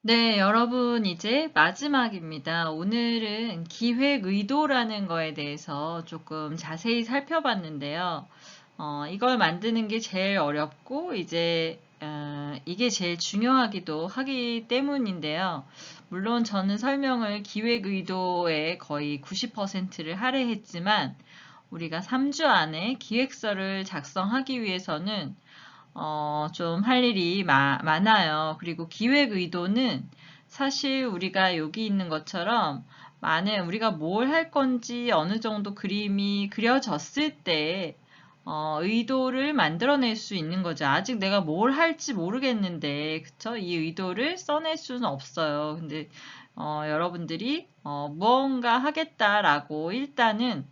네, 여러분, 이제 마지막입니다. 오늘은 기획 의도라는 거에 대해서 조금 자세히 살펴봤는데요. 어, 이걸 만드는 게 제일 어렵고, 이제, 어, 이게 제일 중요하기도 하기 때문인데요. 물론 저는 설명을 기획 의도에 거의 90%를 할애했지만, 우리가 3주 안에 기획서를 작성하기 위해서는 어, 좀 할 일이 마, 많아요. 그리고 기획 의도는 사실 우리가 여기 있는 것처럼 많은 우리가 뭘 할 건지 어느 정도 그림이 그려졌을 때 어, 의도를 만들어낼 수 있는 거죠. 아직 내가 뭘 할지 모르겠는데, 그쵸? 이 의도를 써낼 수는 없어요. 근데 어, 여러분들이 어, 무언가 하겠다라고 일단은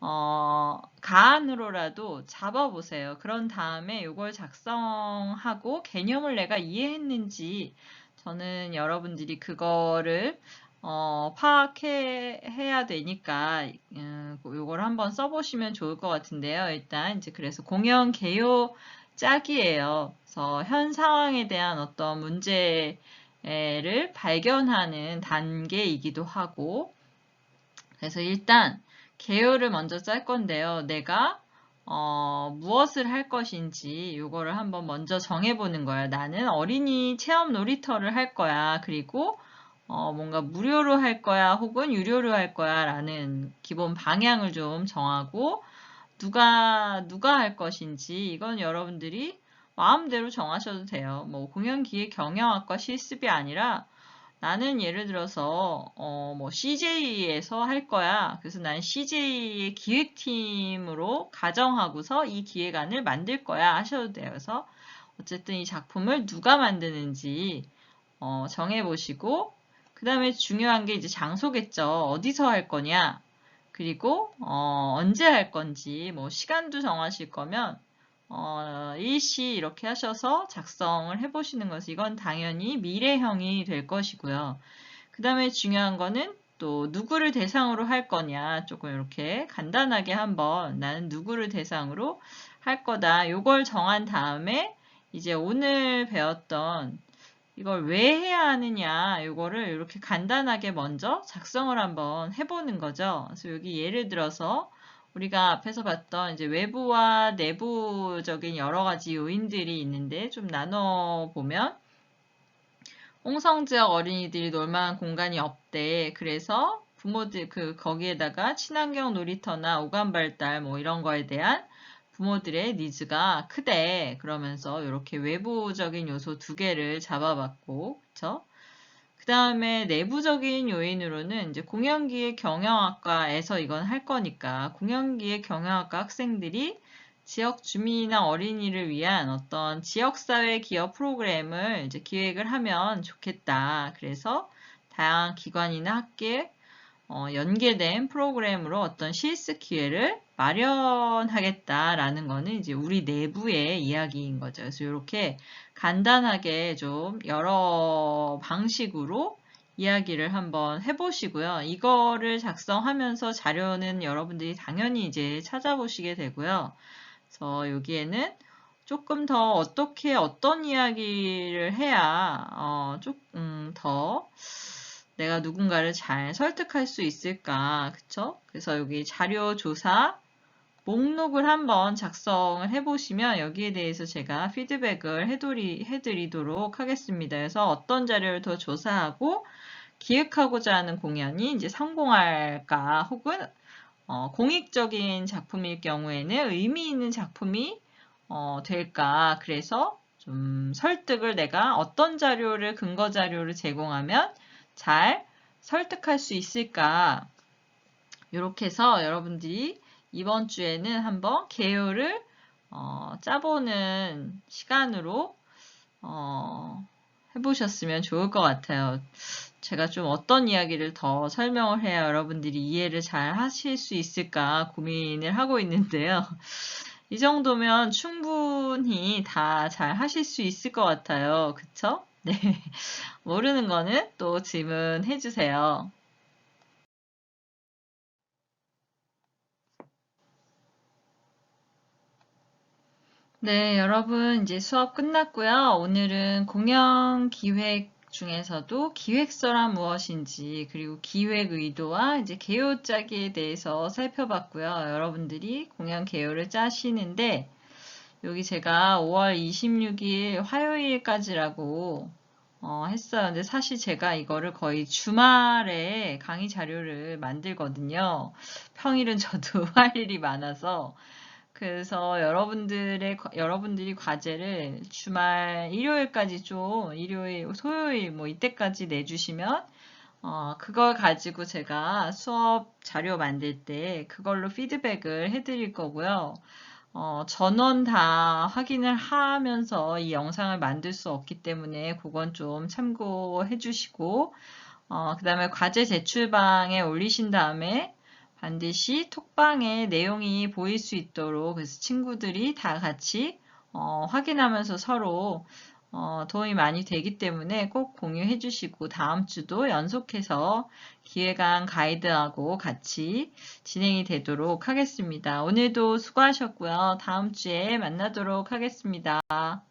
어, 가안으로라도 잡아보세요. 그런 다음에 이걸 작성하고 개념을 내가 이해했는지 저는 여러분들이 그거를 어, 파악해야 되니까 이걸 음, 한번 써보시면 좋을 것 같은데요. 일단 이제 그래서 공연 개요 짝이에요. 그래서 현 상황에 대한 어떤 문제를 발견하는 단계이기도 하고 그래서 일단 개요를 먼저 짤 건데요. 내가 어, 무엇을 할 것인지 이거를 한번 먼저 정해보는 거예요. 나는 어린이 체험 놀이터를 할 거야. 그리고 어, 뭔가 무료로 할 거야 혹은 유료로 할 거야 라는 기본 방향을 좀 정하고 누가 누가 할 것인지 이건 여러분들이 마음대로 정하셔도 돼요. 뭐 공연기획 경영학과 실습이 아니라 나는 예를 들어서 어, 뭐 CJ에서 할 거야. 그래서 난 CJ의 기획팀으로 가정하고서 이 기획안을 만들 거야 하셔도 돼요. 그래서 어쨌든 이 작품을 누가 만드는지 어, 정해보시고 그 다음에 중요한 게 이제 장소겠죠. 어디서 할 거냐. 그리고 어, 언제 할 건지 뭐 시간도 정하실 거면 어, 일시 이렇게 하셔서 작성을 해보시는 것은 이건 당연히 미래형이 될 것이고요. 그 다음에 중요한 거는 또 누구를 대상으로 할 거냐 조금 이렇게 간단하게 한번 나는 누구를 대상으로 할 거다 요걸 정한 다음에 이제 오늘 배웠던 이걸 왜 해야 하느냐 요거를 이렇게 간단하게 먼저 작성을 한번 해보는 거죠. 그래서 여기 예를 들어서 우리가 앞에서 봤던 이제 외부와 내부적인 여러 가지 요인들이 있는데 좀 나눠 보면 홍성 지역 어린이들이 놀만한 공간이 없대. 그래서 부모들 그 거기에다가 친환경 놀이터나 오감 발달 뭐 이런 거에 대한 부모들의 니즈가 크대. 그러면서 이렇게 외부적인 요소 두 개를 잡아봤고, 그쵸? 다음에 내부적인 요인으로는 이제 공연기획 경영학과에서 이건 할 거니까 공연기획 경영학과 학생들이 지역 주민이나 어린이를 위한 어떤 지역사회 기업 프로그램을 이제 기획을 하면 좋겠다. 그래서 다양한 기관이나 학계 어, 연계된 프로그램으로 어떤 실습 기회를 마련하겠다라는 거는 이제 우리 내부의 이야기인 거죠. 그래서 이렇게 간단하게 좀 여러 방식으로 이야기를 한번 해보시고요. 이거를 작성하면서 자료는 여러분들이 당연히 이제 찾아보시게 되고요. 그래서 여기에는 조금 더 어떻게 어떤 이야기를 해야 어, 조금 더 내가 누군가를 잘 설득할 수 있을까 그쵸? 그래서 여기 자료 조사 목록을 한번 작성을 해보시면 여기에 대해서 제가 피드백을 해드리, 해드리도록 하겠습니다. 그래서 어떤 자료를 더 조사하고 기획하고자 하는 공연이 이제 성공할까 혹은 어, 공익적인 작품일 경우에는 의미 있는 작품이 어, 될까 그래서 좀 설득을 내가 어떤 자료를 근거 자료를 제공하면 잘 설득할 수 있을까 이렇게 해서 여러분들이 이번 주에는 한번 개요를 어, 짜보는 시간으로 어, 해보셨으면 좋을 것 같아요. 제가 좀 어떤 이야기를 더 설명을 해야 여러분들이 이해를 잘 하실 수 있을까 고민을 하고 있는데요. 이 정도면 충분히 다 잘 하실 수 있을 것 같아요. 그쵸? 네. 모르는 거는 또 질문해 주세요. 네, 여러분 이제 수업 끝났고요. 오늘은 공연 기획 중에서도 기획서란 무엇인지 그리고 기획 의도와 이제 개요 짜기에 대해서 살펴봤고요. 여러분들이 공연 개요를 짜시는데 여기 제가 5월 26일 화요일까지라고 어, 했어요. 근데 사실 제가 이거를 거의 주말에 강의 자료를 만들거든요. 평일은 저도 할 일이 많아서 그래서 여러분들의 과- 여러분들이 과제를 주말 일요일까지 좀 일요일 토요일 뭐 이때까지 내주시면 어, 그걸 가지고 제가 수업 자료 만들 때 그걸로 피드백을 해드릴 거고요. 어, 전원 다 확인을 하면서 이 영상을 만들 수 없기 때문에 그건 좀 참고해 주시고 어, 그 다음에 과제 제출방에 올리신 다음에 반드시 톡방에 내용이 보일 수 있도록 그래서 친구들이 다 같이 어, 확인하면서 서로 어, 도움이 많이 되기 때문에 꼭 공유해 주시고 다음 주도 연속해서 기획안 가이드하고 같이 진행이 되도록 하겠습니다. 오늘도 수고하셨고요. 다음 주에 만나도록 하겠습니다.